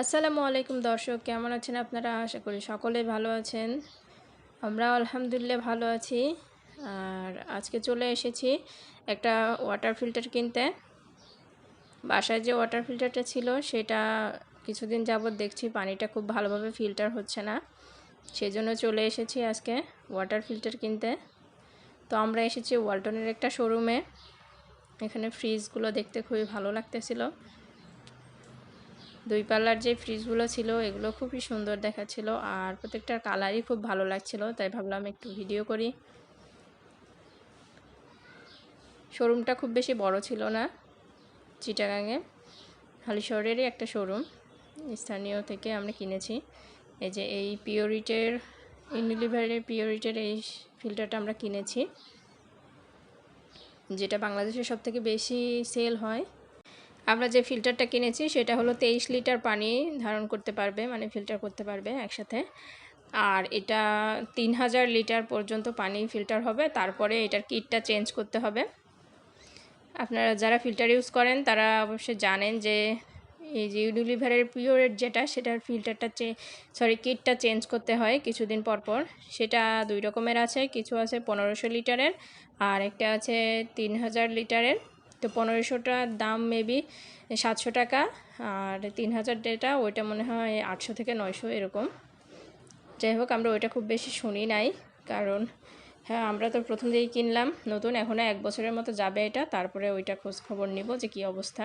আসসালামু আলাইকুম দর্শক, কেমন আছেন আপনারা? আশা করি সকলে ভালো আছেন। আমরা আলহামদুলিল্লাহ ভালো আছি। আর আজকে চলে এসেছি একটা ওয়াটার ফিল্টার কিনতে। বাসায় যে ওয়াটার ফিল্টারটা ছিল, সেটা কিছুদিন যাবৎ দেখছি পানিটা খুব ভালোভাবে ফিল্টার হচ্ছে না। সেজন্য চলে এসেছি আজকে ওয়াটার ফিল্টার কিনতে। তো আমরা এসেছি ওয়ালটনের একটা শোরুমে এখানে ফ্রিজগুলো দেখতে খুবই ভালো লাগতেছিল। দুই পাল্লার যে ফ্রিজগুলো ছিল, এগুলো খুবই সুন্দর দেখাচ্ছিল আর প্রত্যেকটার কালারই খুব ভালো লাগছিল, তাই ভাবলাম একটু ভিডিও করি। শোরুমটা খুব বেশি বড় ছিল না, চিটাগাঙে। হালিশহরেরই একটা শোরুম, স্থানীয় থেকে আমরা কিনেছি। এই যে এই পিওরিটের, ইউনিলিভারের পিওরিটের এই ফিল্টারটা আমরা কিনেছি, যেটা বাংলাদেশের সব থেকে বেশি সেল হয়। আমরা যে ফিল্টারটা কিনেছি, সেটা হলো তেইশ লিটার পানি ধারণ করতে পারবে মানে ফিল্টার করতে পারবে একসাথে। আর এটা তিন হাজার লিটার পর্যন্ত পানি ফিল্টার হবে, তারপরে এটার কিটটা চেঞ্জ করতে হবে। আপনারা যারা ফিল্টার ইউজ করেন, তারা অবশ্যই জানেন যে এই যে ইউনিলিভারের পিওরের যেটা, সেটার ফিল্টারটা চে সরি কিটটা চেঞ্জ করতে হয় কিছুদিন পর পর। সেটা দুই রকমের আছে, কিছু আছে পনেরোশো লিটারের, আর একটা আছে তিন হাজার লিটারের। তো পনেরোশোটার দাম মেবি সাতশো টাকা, আর তিন হাজার ডেটা ওইটা মনে হয় আটশো থেকে নয়শো এরকম। যাই হোক, আমরা ওইটা খুব বেশি শুনি নাই, কারণ হ্যাঁ আমরা তো প্রথম দিকেই কিনলাম, নতুন এখনও এক বছরের মতো যাবে এটা, তারপরে ওইটা খোঁজ খবর নিব যে কী অবস্থা।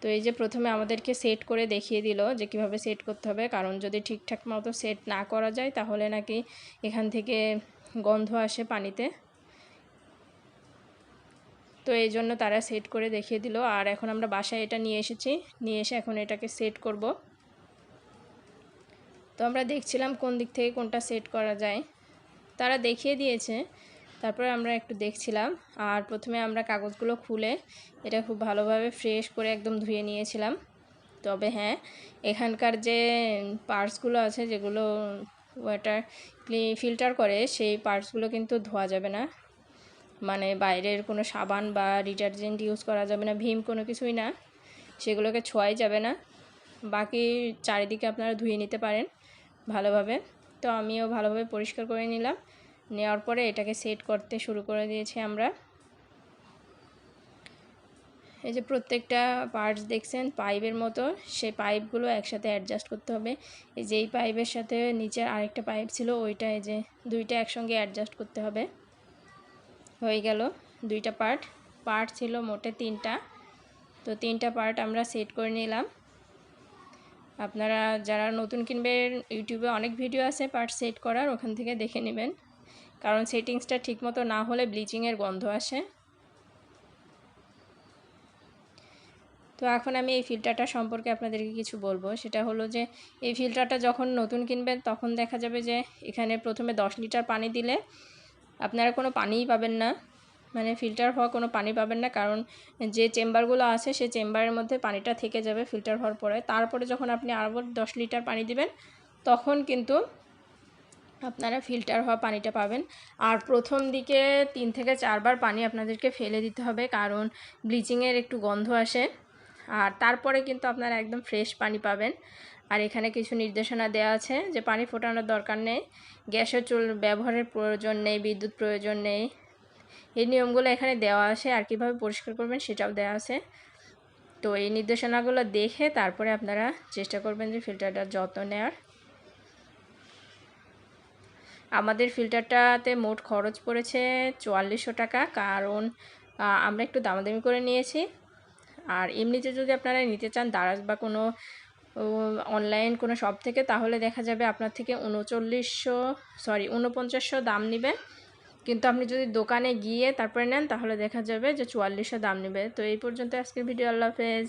তো এই যে প্রথমে আমাদেরকে সেট করে দেখিয়ে দিল যে কীভাবে সেট করতে হবে, কারণ যদি ঠিকঠাক মতো সেট না করা যায়, তাহলে নাকি এখান থেকে গন্ধ আসে পানিতে। তো এই জন্য তারা সেট করে দেখিয়ে দিল। আর এখন আমরা বাসায় এটা নিয়ে এসেছি। নিয়ে এসে এখন এটাকে সেট করব। তো আমরা দেখছিলাম কোন দিক থেকে কোনটা সেট করা যায়। তারা দেখিয়ে দিয়েছে। তারপরে আমরা একটু দেখছিলাম। আর প্রথমে আমরা কাগজগুলো খুলে এটা খুব ভালোভাবে ফ্রেশ করে একদম ধুয়ে নিয়েছিলাম। তবে হ্যাঁ এখানকার যে পার্টসগুলো আছে যেগুলো ওয়াটার ফিল্টার করে সেই পার্টসগুলো কিন্তু ধোয়া যাবে না। মানে বাইরের কোনো সাবান বা ডিটারজেন্ট ইউজ করা যাবে না, ভীম কোনো কিছুই না, সেগুলোকে ছোঁয়াই যাবে না। বাকি চারিদিকে আপনারা ধুয়ে নিতে পারেন ভালোভাবে। তো আমিও ভালোভাবে পরিষ্কার করে নিলাম। নেওয়ার পরে এটাকে সেট করতে শুরু করে দিয়েছি আমরা। এই যে প্রত্যেকটা পার্টস দেখছেন, পাইপের মতো, সেই পাইপগুলো একসাথে অ্যাডজাস্ট করতে হবে। এই যে এই পাইপের সাথে নিচের আরেকটা পাইপ ছিল, ওইটা এই যে দুইটা একসঙ্গে অ্যাডজাস্ট করতে হবে। হয়ে গেল দুইটা পার্ট। পার্ট ছিল মোটে তিনটা। তো তিনটা পার্ট আমরা সেট করে নিলাম। আপনারা যারা নতুন কিনবেন ইউটিউবে অনেক ভিডিও আছে পার্ট সেট করার, ওখান থেকে দেখে নেবেন। কারণ সেটিংসটা ঠিকমতো না হলে ব্লিচিংয়ের গন্ধ আসে। তো এখন আমি এই ফিল্টারটা সম্পর্কে আপনাদেরকে কিছু বলব। সেটা হলো যে, এই ফিল্টারটা যখন নতুন কিনবেন, তখন দেখা যাবে যে, এখানে প্রথমে দশ লিটার পানি দিলে আপনারা কোনো পানিই পাবেন না। মানে ফিল্টার হওয়া কোনো পানি পাবেন না, কারণ যে চেম্বারগুলো আছে সেই চেম্বারের মধ্যে পানিটা থেকে যাবে ফিল্টার হওয়ার পরে। তারপরে যখন আপনি আরও দশ লিটার পানি দিবেন, তখন কিন্তু আপনারা ফিল্টার হওয়া পানিটা পাবেন। আর প্রথম দিকে তিন থেকে চারবার পানি আপনাদেরকে ফেলে দিতে হবে, কারণ ব্লিচিংয়ের একটু গন্ধ আসে। আর তারপরে কিন্তু আপনারা একদম ফ্রেশ পানি পাবেন। আর এখানে কিছু নির্দেশনা দেওয়া আছে যে পানি ফোটানোর দরকার নেই, গ্যাসের চুল ব্যবহারের প্রয়োজন নেই, বিদ্যুৎ প্রয়োজন নেই। এই নিয়মগুলো এখানে দেওয়া আছে আর কীভাবে পরিষ্কার করবেন সেটাও দেওয়া আছে। তো এই নির্দেশনাগুলো দেখে তারপরে আপনারা চেষ্টা করবেন যে ফিল্টারটার যত্ন নেওয়ার। আমাদের ফিল্টারটাতে মোট খরচ পড়েছে চুয়াল্লিশশো টাকা, কারণ আমরা একটু দামাদামি করে নিয়েছি। আর এমনিতে যদি আপনারা নিতে চান দারাজ বা কোনো অনলাইন কোনো শপ থেকে, তাহলে দেখা যাবে আপনার থেকে উনচল্লিশশো সরি উনপঞ্চাশশো দাম নেবে। কিন্তু আপনি যদি দোকানে গিয়ে তারপরে নেন, তাহলে দেখা যাবে যে চুয়াল্লিশশো দাম নেবে। তো এই পর্যন্ত আজকের ভিডিও আল্লাহ হাফেজ।